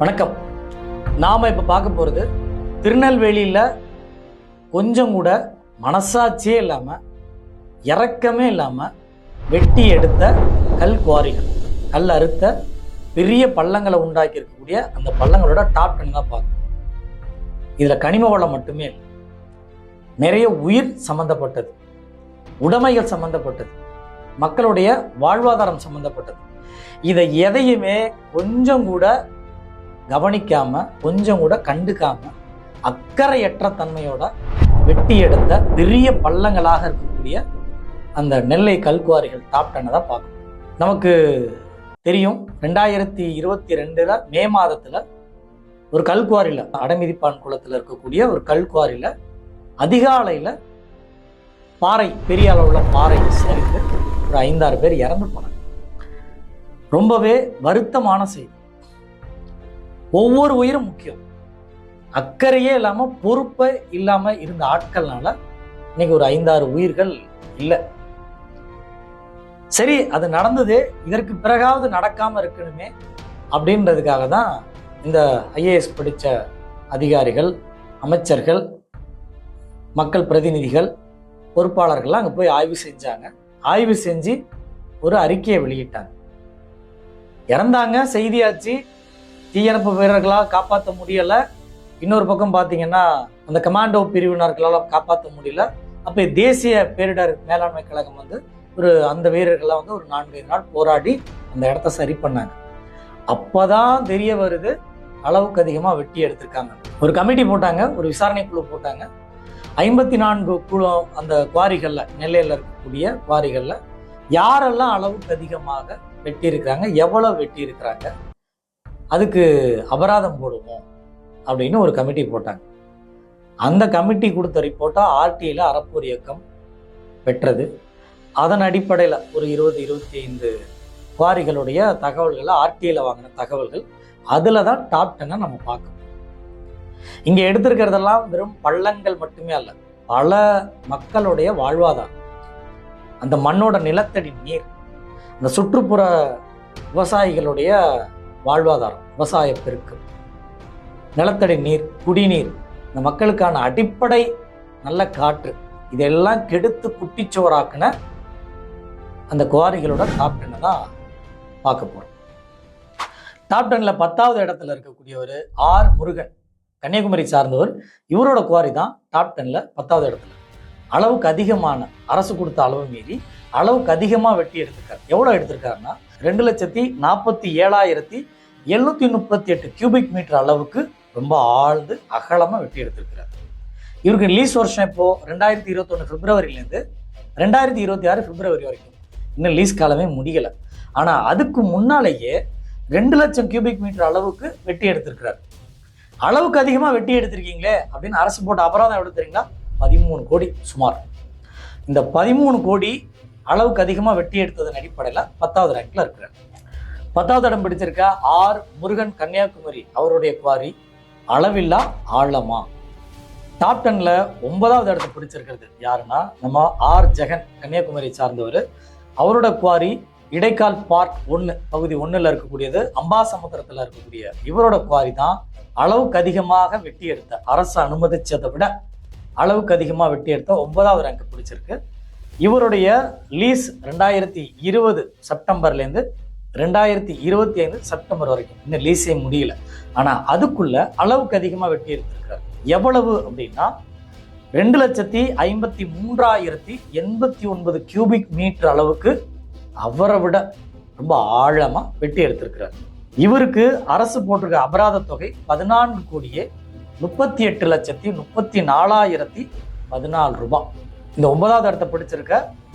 வணக்கம். நாம் இப்போ பார்க்க போகிறது திருநெல்வேலியில் கொஞ்சம் கூட மனசாட்சியே இல்லாமல் இறக்கமே இல்லாமல் வெட்டி எடுத்த கல் குவாரிகள் கல் அறுத்த பெரிய பள்ளங்களை உண்டாக்கி இருக்கக்கூடிய அந்த பள்ளங்களோட டாப் டென் தான் பார்க்கணும். இதில் கனிம வளம் மட்டுமே இல்லை. நிறைய உயிர் சம்பந்தப்பட்டது உடைமைகள் சம்பந்தப்பட்டது மக்களுடைய வாழ்வாதாரம் சம்பந்தப்பட்டது. இதை எதையுமே கொஞ்சம் கூட கவனிக்காம கொஞ்சம் கூட கண்டுக்காம அக்கறையற்ற தன்மையோட வெட்டி எடுத்த பெரிய பள்ளங்களாக இருக்கக்கூடிய அந்த நெல்லை கல்குவாரிகள் டாப் பார்க்கணும். நமக்கு தெரியும் ரெண்டாயிரத்தி இருபத்தி ரெண்டுல மே மாதத்துல ஒரு கல்குவாரியில் அடமிதிப்பான் குளத்தில் இருக்கக்கூடிய ஒரு கல்குவாரியில் அதிகாலையில் பாறை பெரிய அளவில் பாறை சரிந்து ஒரு ஐந்தாறு பேர் இறந்து போனாங்க. ரொம்பவே வருத்தமான செய்தி. ஒவ்வொரு உயிரும் முக்கியம். அக்கறையே இல்லாமல் பொறுப்பே இல்லாமல் இருந்த ஆட்கள்னால இன்னைக்கு ஒரு ஐந்தாறு உயிர்கள் இல்லை. சரி அது நடந்தது இதற்கு பிறகாவது நடக்காம இருக்கணுமே அப்படின்றதுக்காக தான் இந்த ஐஏஎஸ் படித்த அதிகாரிகள் அமைச்சர்கள் மக்கள் பிரதிநிதிகள் பொறுப்பாளர்கள்லாம் அங்கே போய் ஆய்வு செஞ்சாங்க. ஆய்வு செஞ்சு ஒரு அறிக்கையை வெளியிட்டாங்க. இறந்தாங்க செய்தியாச்சு. தீயணைப்பு வீரர்களால் காப்பாற்ற முடியல. இன்னொரு பக்கம் பார்த்தீங்கன்னா அந்த கமாண்டோ பிரிவினர்களால் காப்பாற்ற முடியல. அப்போ தேசிய பேரிடர் மேலாண்மை கழகம் வந்து ஒரு அந்த வீரர்கள்லாம் வந்து ஒரு நான்கு நாள் போராடி அந்த இடத்த சரி பண்ணாங்க. அப்போதான் தெரிய வருது அளவுக்கு அதிகமாக வெட்டி எடுத்திருக்காங்க. ஒரு கமிட்டி போட்டாங்க ஒரு விசாரணை குழு போட்டாங்க. ஐம்பத்தி நான்கு குழு அந்த குவாரிகளில் நெல்லையில் இருக்கக்கூடிய குவாரிகளில் யாரெல்லாம் அளவுக்கு அதிகமாக வெட்டி இருக்கிறாங்க எவ்வளோ வெட்டி இருக்கிறாங்க அதுக்கு அபராதம் போடுவோம் அப்படின்னு ஒரு கமிட்டி போட்டாங்க. அந்த கமிட்டி கொடுத்த ரிப்போர்ட்டாக ஆர்டியில் அறப்போர் இயக்கம் பெற்றது. அதன் அடிப்படையில் ஒரு இருபது இருபத்தி ஐந்து குவாரிகளுடைய தகவல்களை ஆர்டியில் வாங்கின தகவல்கள் அதில் தான் டாப் டென்னை நம்ம பார்க்கணும் இங்கே எடுத்திருக்கிறதெல்லாம் வெறும் பள்ளங்கள் மட்டுமே அல்ல பல மக்களுடைய வாழ்வாதாரம். அந்த மண்ணோட நிலத்தடி நீர் அந்த சுற்றுப்புற விவசாயிகளுடைய வாழ்வாதாரம் விவசாய பெருக்கு நிலத்தடி நீர் குடிநீர் இந்த மக்களுக்கான அடிப்படை நல்ல காற்று இதெல்லாம் கெடுத்து குட்டிச்சோறாக்குன அந்த குவாரிகளோட டாப் டென்னை தான் பார்க்க போகிறோம் டாப் டென்ல பத்தாவது இடத்துல இருக்கக்கூடியவர் ஆர் முருகன் கன்னியாகுமரி சார்ந்தவர். இவரோட குவாரி தான் டாப் டென்ல பத்தாவது இடத்துல அளவுக்கு அதிகமான அரசு கொடுத்த அளவு மீறி அளவுக்கு அதிகமாக வெட்டி எடுத்திருக்காரு. எவ்வளோ எடுத்திருக்காருன்னா ரெண்டு லட்சத்தி நாற்பத்தி ஏழாயிரத்தி எழுநூத்தி முப்பத்தி எட்டு கியூபிக் மீட்டர் அளவுக்கு ரொம்ப ஆழ்ந்து அகலமாக வெட்டி எடுத்திருக்கிறார். இவருக்கு லீஸ் வருஷம் இப்போது ரெண்டாயிரத்தி இருபத்தொன்று பிப்ரவரியிலேருந்து ரெண்டாயிரத்தி இருபத்தி ஆறு பிப்ரவரி வரைக்கும். இன்னும் லீஸ் காலமே முடியலை. ஆனால் அதுக்கு முன்னாலேயே ரெண்டு லட்சம் கியூபிக் மீட்டர் அளவுக்கு வெட்டி எடுத்திருக்கிறார். அளவுக்கு அதிகமாக வெட்டி எடுத்திருக்கீங்களே அப்படின்னு அரசு போட்ட அபராதம் எவ்வளோ தெரியுங்களா? பதிமூணு கோடி சுமார். இந்த பதிமூணு கோடி அளவுக்கு அதிகமாக வெட்டி எடுத்ததன் அடிப்படையில் பத்தாவது ரேங்கில் இருக்கிறார். பத்தாவது இடம் பிடிச்சிருக்க ஆர் முருகன் கன்னியாகுமரி அவருடைய குவாரி அளவில்லா ஆழமா? டாப் டென்ல ஒன்பதாவது இடத்தை பிடிச்சிருக்கிறது யாருன்னா நம்ம ஆர் ஜெகன் கன்னியாகுமரி சார்ந்தவர். அவரோட குவாரி இடைக்கால் பார்க் ஒன்று பகுதி ஒன்றில் இருக்கக்கூடியது அம்பாசமுத்திரத்தில் இருக்கக்கூடிய இவரோட குவாரி தான் அளவுக்கு அதிகமாக வெட்டி எடுத்த அரசு அனுமதிச்சதை விட அளவுக்கு அதிகமாக வெட்டி எடுத்த ஒன்பதாவது ரேங்க் பிடிச்சிருக்கு. இவருடைய லீஸ் ரெண்டாயிரத்தி இருபது செப்டம்பர்லேருந்து ரெண்டாயிரத்தி இருபத்தி ஐந்து செப்டம்பர் வரைக்கும். இன்னும் லீஸே முடியல. ஆனால் அதுக்குள்ள அளவுக்கு அதிகமாக வெட்டி எடுத்திருக்கிறார் எவ்வளவு அப்படின்னா ரெண்டு லட்சத்தி ஐம்பத்தி மூன்றாயிரத்தி எண்பத்தி ஒன்பது கியூபிக் மீட்டர் அளவுக்கு அவரை விட ரொம்ப ஆழமாக வெட்டி எடுத்திருக்கிறார். இவருக்கு அரசு போட்டிருக்க அபராத தொகை பதினான்கு கோடியே முப்பத்தி எட்டு லட்சத்தி முப்பத்தி நாலாயிரத்தி பதினாலு ரூபாய். இந்த ஒன்பதாவது இடத்தை பிடிச்சிருக்க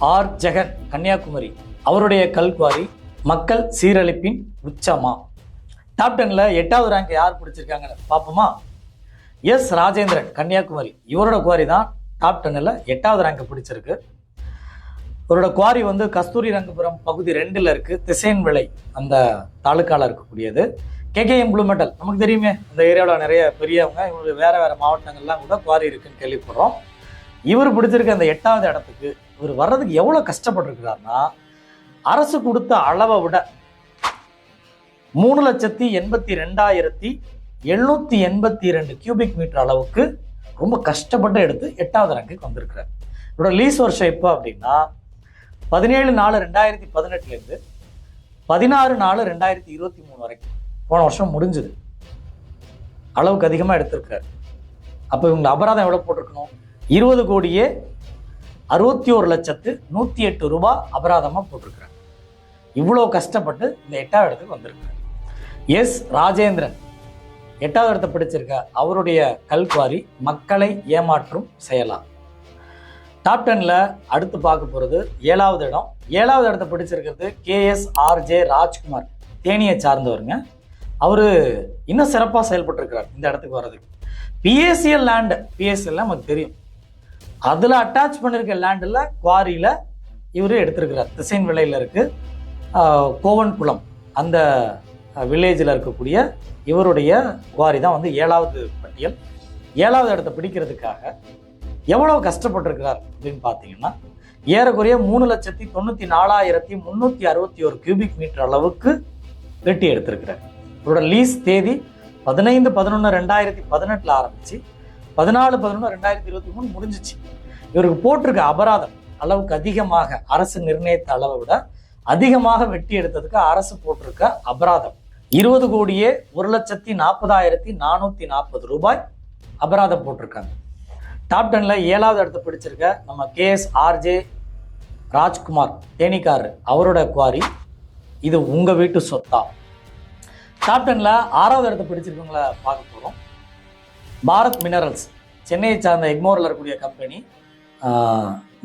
ஆர் ஜெகன் கன்னியாகுமரி அவருடைய கல்குவாரி மக்கள் சீரழிப்பின் உச்சமா? டாப் டென்ல எட்டாவது ரேங்க் யார் பிடிச்சிருக்காங்கன்னு பார்ப்போமா? எஸ் ராஜேந்திரன் கன்னியாகுமரி. இவரோட குவாரி தான் டாப் டென்னில் எட்டாவது ரேங்க் பிடிச்சிருக்கு. இவரோட குவாரி வந்து கஸ்தூரி ரங்கபுரம் பகுதி ரெண்டில் இருக்கு. திசையன் விலை அந்த தாலுக்கால இருக்கக்கூடியது. KKM blue metal. நமக்கு தெரியுமே இந்த ஏரியாவில் நிறைய பெரியவங்க இவங்களுக்கு வேறு வேறு மாவட்டங்கள்லாம் கூட குவாரி இருக்குன்னு கேள்விப்படுறோம். இவர் பிடிச்சிருக்க அந்த எட்டாவது இடத்துக்கு இவர் வர்றதுக்கு எவ்வளோ கஷ்டப்பட்டுருக்கிறாருன்னா அரசு கொடுத்த அளவை விட மூணு லட்சத்தி எண்பத்தி ரெண்டாயிரத்தி எழுநூற்றி எண்பத்தி ரெண்டு கியூபிக் மீட்டர் அளவுக்கு ரொம்ப கஷ்டப்பட்டு எடுத்து எட்டாவது ரேங்குக்கு வந்திருக்கிறார். இவரோட லீஸ் வருஷம் எப்போ அப்படின்னா பதினேழு நாலு ரெண்டாயிரத்தி பதினெட்டுலேருந்து பதினாறு நாலு ரெண்டாயிரத்தி இருபத்தி மூணு வரைக்கும். போன வருஷம் முடிஞ்சுது. அளவுக்கு அதிகமாக எடுத்திருக்காரு. அப்போ இவங்க அபராதம் எவ்வளோ போட்டிருக்கணும்? இருபது கோடியே அறுபத்தி ஒரு லட்சத்து நூற்றி எட்டு ரூபா அபராதமாக போட்டிருக்கிறாங்க. இவ்வளோ கஷ்டப்பட்டு இந்த எட்டாவது இடத்துக்கு வந்திருக்காரு. எஸ் ராஜேந்திரன் எட்டாவது இடத்தை பிடிச்சிருக்க. அவருடைய கல்குவாரி மக்களை ஏமாற்றும் செயலா. டாப் டென்ல அடுத்து பார்க்க போகிறது ஏழாவது இடம். ஏழாவது இடத்தை பிடிச்சிருக்கிறது கேஎஸ் ஆர்ஜே ராஜ்குமார். தேனியை சார்ந்தவருங்க. அவர் இன்னும் சிறப்பாக செயல்பட்டுருக்கிறார் இந்த இடத்துக்கு வர்றதுக்கு. பிஎஸ்சிஎல் லேண்டு பிஎஸ்சிஎல் நமக்கு தெரியும். அதில் அட்டாச் பண்ணியிருக்க லேண்டில் குவாரியில் இவர் எடுத்திருக்கிறார். திசைன் விலையில் இருக்கு. கோவன் கோவன்குளம் அந்த வில்லேஜில் இருக்கக்கூடிய இவருடைய குவாரி தான் வந்து ஏழாவது பட்டியல். ஏழாவது இடத்த பிடிக்கிறதுக்காக எவ்வளோ கஷ்டப்பட்டிருக்கிறார் அப்படின்னு பார்த்தீங்கன்னா ஏறக்குறைய மூணு லட்சத்தி தொண்ணூற்றி நாலாயிரத்தி முந்நூற்றி அறுபத்தி ஒரு கியூபிக் மீட்டர் அளவுக்கு வெட்டி எடுத்திருக்கிறார். இவரோட லீஸ் தேதி பதினைந்து பதினொன்று ரெண்டாயிரத்தி பதினெட்டில் ஆரம்பிச்சு பதினாலு பதினொன்று ரெண்டாயிரத்தி இருபத்தி மூணு முடிஞ்சிச்சு. இவருக்கு போட்டிருக்க அபராதம் அளவுக்கு அதிகமாக அரசு நிர்ணயித்த அளவை விட அதிகமாக வெட்டி எடுத்ததுக்கு அரசு போட்டிருக்க அபராதம். இருபது கோடியே ஒரு லட்சத்தி நாற்பதாயிரத்தி நானூற்றி நாற்பது ரூபாய் அபராதம் போட்டிருக்காங்க. டாப் டெனில் ஏழாவது இடத்த பிடிச்சிருக்க நம்ம கேஎஸ் ஆர்ஜே ராஜ்குமார் தேனிக்கார் அவரோட குவாரி இது உங்கள் வீட்டு சொத்தா? டாப் டென்ல ஆறாவது இடத்தை பிடிச்சிருக்கவங்கள பார்க்க போகிறோம் பாரத் மினரல்ஸ் சென்னையை சார்ந்த எக்மோரில் இருக்கக்கூடிய கம்பெனி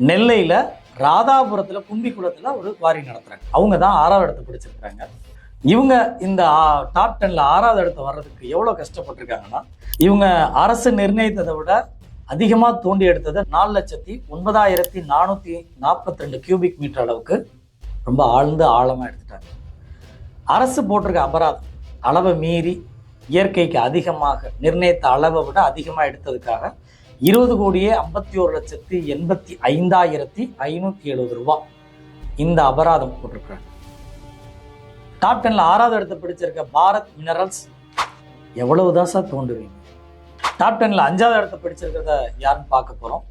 நெல்லையில் ராதாபுரத்தில் கும்பிக்குளத்தில் ஒரு குவாரி நடத்துகிறாங்க அவங்க தான் ஆறாவது இடத்தை பிடிச்சிருக்கிறாங்க. இவங்க இந்த டாப் டென்ல ஆறாவது இடத்த வர்றதுக்கு எவ்வளோ கஷ்டப்பட்டிருக்காங்கன்னா இவங்க அரசு நிர்ணயித்ததை விட அதிகமாக தோண்டி எடுத்தது நாலு லட்சத்தி ஒன்பதாயிரத்தி நானூற்றி நாற்பத்தி ரெண்டு கியூபிக் மீட்டர் அளவுக்கு ரொம்ப ஆழ்ந்து ஆழமாக எடுத்துட்டாங்க. அரசு போட்டிருக்க அபராதம் அளவை மீறி இயற்கைக்கு அதிகமாக நிர்ணயித்த அளவை விட அதிகமாக எடுத்ததுக்காக இருபது கோடியே ஐம்பத்தி ஒரு லட்சத்தி எண்பத்தி ஐந்தாயிரத்தி ஐநூற்றி எழுபது ரூபா இந்த அபராதம் போட்டிருக்கிறாங்க டாப் டென்ல ஆறாவது இடத்தை பிடிச்சிருக்க பாரத் மினரல்ஸ் எவ்வளவுதான் சார் தோண்டுவீங்க டாப் டென்ல அஞ்சாவது இடத்தை பிடிச்சிருக்கிறத யாருன்னு பார்க்க போகிறோம்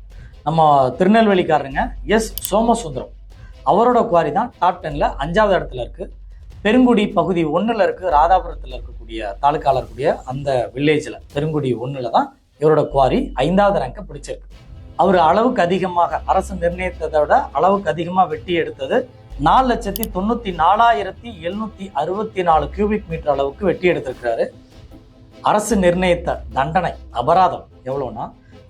நம்ம திருநெல்வேலிக்காரருங்க எஸ் சோமசுந்தரம். அவரோட குவாரி தான் டாப் டென்ல அஞ்சாவது இடத்துல இருக்கு. பெருங்குடி பகுதி ஒன்றில் இருக்கு ராதாபுரத்தில் இருக்கக்கூடிய தாலுக்காவில் இருக்கக்கூடிய அந்த வில்லேஜில் பெருங்குடி ஒன்றில் தான் இவரோட குவாரி ஐந்தாவது ரேங்கை பிடிச்சிருக்கு. அவர் அளவுக்கு அதிகமாக அரசு நிர்ணயித்ததை விட அளவுக்கு அதிகமாக வெட்டி எடுத்தது நாலு லட்சத்தி தொண்ணூற்றி நாலாயிரத்தி எழுநூற்றி அறுபத்தி நாலு கியூபிக் மீட்டர் அளவுக்கு வெட்டி எடுத்திருக்கிறாரு. அரசு நிர்ணயித்த தண்டனை அபராதம் எவ்வளோன்னா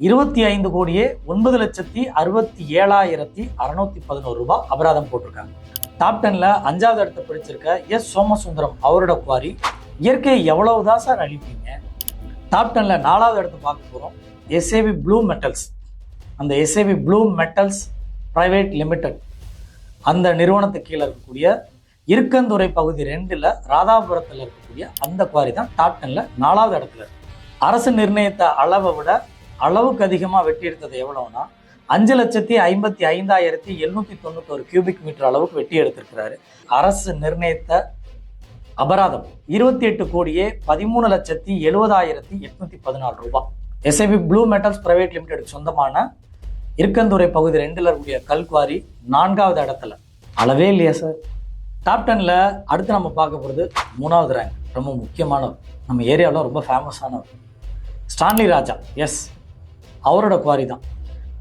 இருபத்தி ஐந்து கோடியே ஒன்பது லட்சத்தி அறுபத்தி ஏழாயிரத்தி அறுநூத்தி பதினோரு ரூபாய் அபராதம் போட்டிருக்காங்க. டாப் டென்ல அஞ்சாவது இடத்தை பிடிச்சிருக்க எஸ் சோமசுந்தரம் அவரோட குவாரி. இயற்கையை எவ்வளவு தான் சார் அழிப்பீங்க? டாப் டென்ல நாலாவது இடத்தை பார்க்க போகிறோம் எஸ்ஏவி ப்ளூ மெட்டல்ஸ் அந்த SAV blue metals private limited அந்த நிறுவனத்துக்கு கீழே இருக்கக்கூடிய இருக்கந்துறை பகுதி ரெண்டில் ராதாபுரத்தில் இருக்கக்கூடிய அந்த குவாரி தான் டாப் டென்ல நாலாவது இடத்துல இருக்கு. அரசு நிர்ணயித்த அளவை விட அளவுக்கு அதிகமாக வெட்டி எடுத்தது எவ்வளோன்னா அஞ்சு லட்சத்தி ஐம்பத்தி ஐந்தாயிரத்தி எழுநூத்தி தொண்ணூத்தொரு கியூபிக் மீட்டர் அளவுக்கு வெட்டி எடுத்திருக்கிறாரு. அரசு நிர்ணயித்த அபராதம் இருபத்தி எட்டு கோடியே பதிமூணு லட்சத்தி எழுபதாயிரத்தி எட்நூத்தி பதினாலு ரூபாய் SIP blue metals private limited சொந்தமான இருக்கந்துறை பகுதி ரெண்டுல இருக்கக்கூடிய கல்குவாரி நான்காவது இடத்துல. அளவே இல்லையா சார் டாப் டென்ல அடுத்து நம்ம பார்க்க போகிறது மூணாவது ரேங்க் ரொம்ப முக்கியமானவர். நம்ம ஏரியாவில் ரொம்ப ஃபேமஸானவர் ஸ்டான்லி ராஜா. எஸ் அவரோட குவாரி தான்.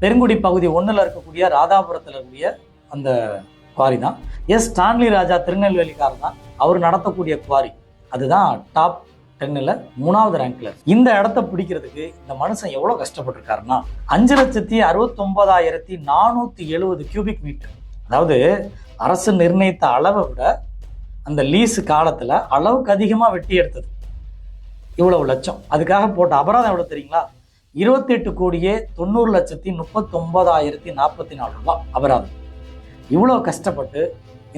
பெருங்குடி பகுதி ஒன்றில் இருக்கக்கூடிய ராதாபுரத்தில் இருக்கக்கூடிய அந்த குவாரி தான். எஸ். ஸ்டான்லி ராஜா திருநெல்வேலிக்காரர் தான் அவர் நடத்தக்கூடிய குவாரி. அதுதான் டாப் டென்னில் மூணாவது ரேங்க்ல இந்த இடத்த பிடிக்கிறதுக்கு இந்த மனுஷன் எவ்வளோ கஷ்டப்பட்டிருக்காருன்னா அஞ்சு லட்சத்தி அறுபத்தொன்பதாயிரத்தி நானூற்றி எழுபது கியூபிக் மீட்டர் அதாவது அரசு நிர்ணயித்த அளவை விட அந்த லீஸு காலத்தில் அளவுக்கு அதிகமாக வெட்டி எடுத்தது. இவ்வளவு லட்சம். அதுக்காக போட்ட அபராதம் எவ்வளோ தெரியுங்களா? இருபத்தி எட்டு கோடியே தொண்ணூறு லட்சத்தி முப்பத்தொன்பதாயிரத்தி நாற்பத்தி நாலு ரூபாய் அபராதம். இவ்வளோ கஷ்டப்பட்டு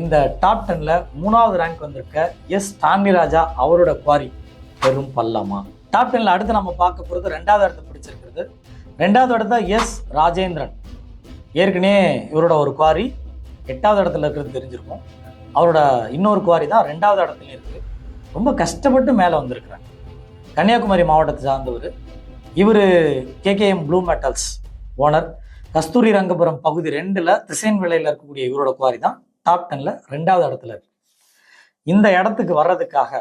இந்த டாப் டென்ல மூணாவது ரேங்க் வந்திருக்க எஸ் ஸ்டான்லி ராஜா அவரோட குவாரி பெரும் பல்லமா டாப் டென்ல அடுத்து நம்ம பார்க்க போகிறது ரெண்டாவது இடத்தை பிடிச்சிருக்கிறது. ரெண்டாவது இடத்த எஸ் ராஜேந்திரன். ஏற்கனவே இவரோட ஒரு குவாரி எட்டாவது இடத்துல இருக்கிறது தெரிஞ்சிருக்கும். அவரோட இன்னொரு குவாரி தான் ரெண்டாவது இடத்துல இருக்குது ரொம்ப கஷ்டப்பட்டு மேலே வந்திருக்கிறாங்க கன்னியாகுமரி மாவட்டத்தை சார்ந்தவர். இவர் KKM blue metals owner. Kasturi Rangapuram பகுதி ரெண்டில் திசைன் விலையில் இருக்கக்கூடிய இவரோட குவாரி தான். டாப் டென்ல ரெண்டாவது இடத்துல இருக்கு. இந்த இடத்துக்கு வர்றதுக்காக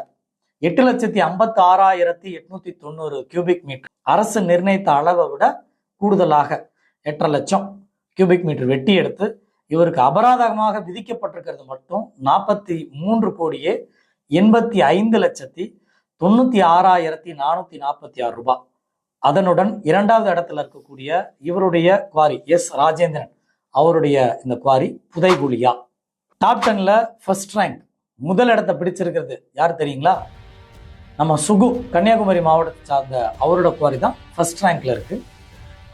எட்டு லட்சத்தி ஐம்பத்தி ஆறாயிரத்தி எட்நூத்தி தொண்ணூறு கியூபிக் மீட்டர் அரசு நிர்ணயித்த அளவை விட கூடுதலாக எட்டரை லட்சம் கியூபிக் மீட்டர் வெட்டி எடுத்து இவருக்கு அபராதமாக விதிக்கப்பட்டிருக்கிறது மட்டும் நாற்பத்தி மூன்று கோடியே எண்பத்தி ஐந்து லட்சத்தி தொண்ணூத்தி ஆறாயிரத்தி நானூத்தி நாற்பத்தி ஆறு ரூபாய். அதனுடன் இரண்டாவது இடத்துல இருக்கக்கூடிய இவருடைய குவாரி எஸ் ராஜேந்திரன் அவருடைய இந்த குவாரி புதைகுழியா? டாப் டென்ல ஃபர்ஸ்ட் ரேங்க் முதல் இடத்த பிடிச்சிருக்கிறது யார் தெரியுங்களா? நம்ம சுகு கன்னியாகுமரி மாவட்டத்தை சார்ந்த அவரோட குவாரி தான் ஃபர்ஸ்ட் ரேங்க்ல இருக்கு.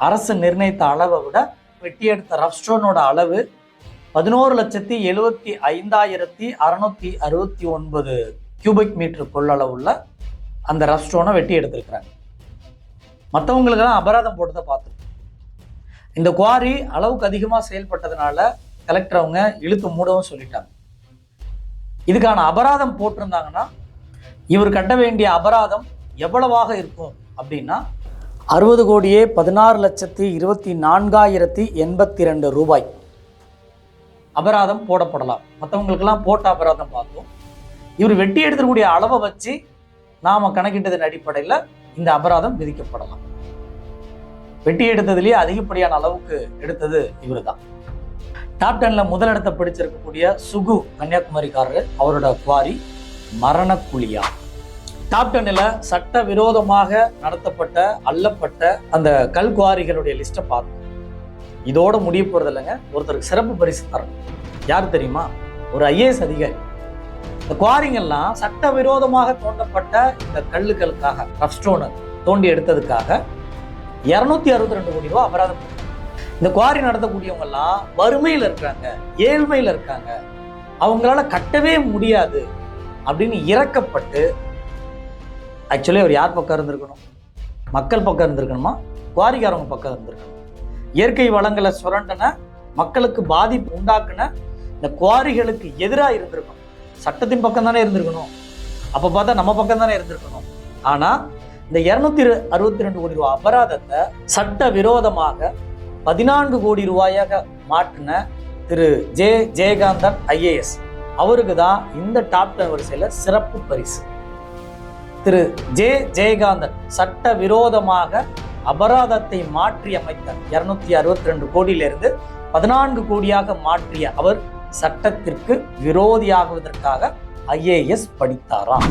அரசு நிர்ணயித்த அளவை விட வெட்டி எடுத்த ரஃப்ஸ்டோனோட அளவு பதினோரு லட்சத்தி எழுபத்தி ஐந்தாயிரத்தி அறுநூத்தி அறுபத்தி ஒன்பது கியூபிக் மீட்டர் கொள்ளளவுள்ள அந்த ரஃப்ஸ்டோனை வெட்டி எடுத்திருக்கிறாங்க. மற்றவங்களுக்கெல்லாம் அபராதம் போட்டதை பார்த்துருக்கோம். இந்த குவாரி அளவுக்கு அதிகமாக செயல்பட்டதுனால கலெக்டர் அவங்க இழுத்து மூடவும் சொல்லிட்டாங்க. இதுக்கான அபராதம் போட்டிருந்தாங்கன்னா இவர் கட்ட வேண்டிய அபராதம் எவ்வளவாக இருக்கும் அப்படின்னா அறுபது கோடியே பதினாறு லட்சத்தி இருபத்தி நான்காயிரத்தி எண்பத்தி ரெண்டு ரூபாய் அபராதம் போடப்படலாம். மற்றவங்களுக்கெல்லாம் போட்ட அபராதம் பார்த்தோம் இவர் வெட்டி எடுத்துக்கூடிய அளவை வச்சு நாம் கணக்கிட்டதன் அடிப்படையில் இந்த அபராதம் விதிக்கப்படலாம். வெட்டி எடுத்ததுலேயே அதிகப்படியான அளவுக்கு எடுத்தது இவர் தான் டாப் டெனில் முதலிடத்தை பிடிச்சிருக்கக்கூடிய சுகு கன்னியாகுமரிக்காரர் அவரோட குவாரி மரணக்குழியா? டாப் டென்னில் சட்ட விரோதமாக நடத்தப்பட்ட அள்ளப்பட்ட அந்த கல் குவாரிகளுடைய லிஸ்ட்டை பார்த்தோம் இதோட முடிய போகிறது இல்லைங்க. ஒருத்தருக்கு சிறப்பு பரிசு தரணும். யார் தெரியுமா? ஒரு ஐஏஎஸ் அதிகாரி. இந்த குவாரிங்கெல்லாம் சட்ட விரோதமாக தோண்டப்பட்ட இந்த கல்லுகளுக்காக ரஃப் ஸ்டோனை தோண்டி எடுத்ததுக்காக இரநூத்தி அறுபத்தி ரெண்டு கோடி ரூபா அபராதம் இந்த குவாரி நடத்தக்கூடியவங்கெல்லாம் வறுமையில் இருக்காங்க ஏழ்மையில் இருக்காங்க. அவங்களால கட்டவே முடியாது அப்படின்னு இறக்கப்பட்டு ஆக்சுவலி அவர் யார் பக்கம் இருந்திருக்கணும்? மக்கள் பக்கம் இருந்திருக்கணுமா? குவாரிக்காரவங்க பக்கம் இருந்திருக்கணும். இயற்கை வளங்களை சுரண்டன மக்களுக்கு பாதிப்பு உண்டாக்குன இந்த குவாரிகளுக்கு எதிராக இருந்திருக்கணும். சட்டத்தின் பக்கம் தானே இருந்திருக்கணும். அப்போ பார்த்தா நம்ம பக்கம் தானே இருந்திருக்கணும். ஆனால் இந்த இரநூத்தி அறுபத்தி ரெண்டு கோடி ரூபாய் அபராதத்தை சட்ட விரோதமாக பதினான்கு கோடி ரூபாயாக மாற்றின திரு ஜே ஜெயகாந்தன் ஐஏஎஸ். அவருக்கு தான் இந்த டாப் டென் வரிசையில் சிறப்பு பரிசு. திரு ஜே ஜெயகாந்தன் சட்ட விரோதமாக அபராதத்தை மாற்றி அமைத்த இருநூத்தி அறுபத்தி ரெண்டு கோடியிலிருந்து பதினான்கு கோடியாக மாற்றிய அவர் சட்டத்திற்கு விரோதியாகுவதற்காக ஐஏஎஸ் படித்தாராம்.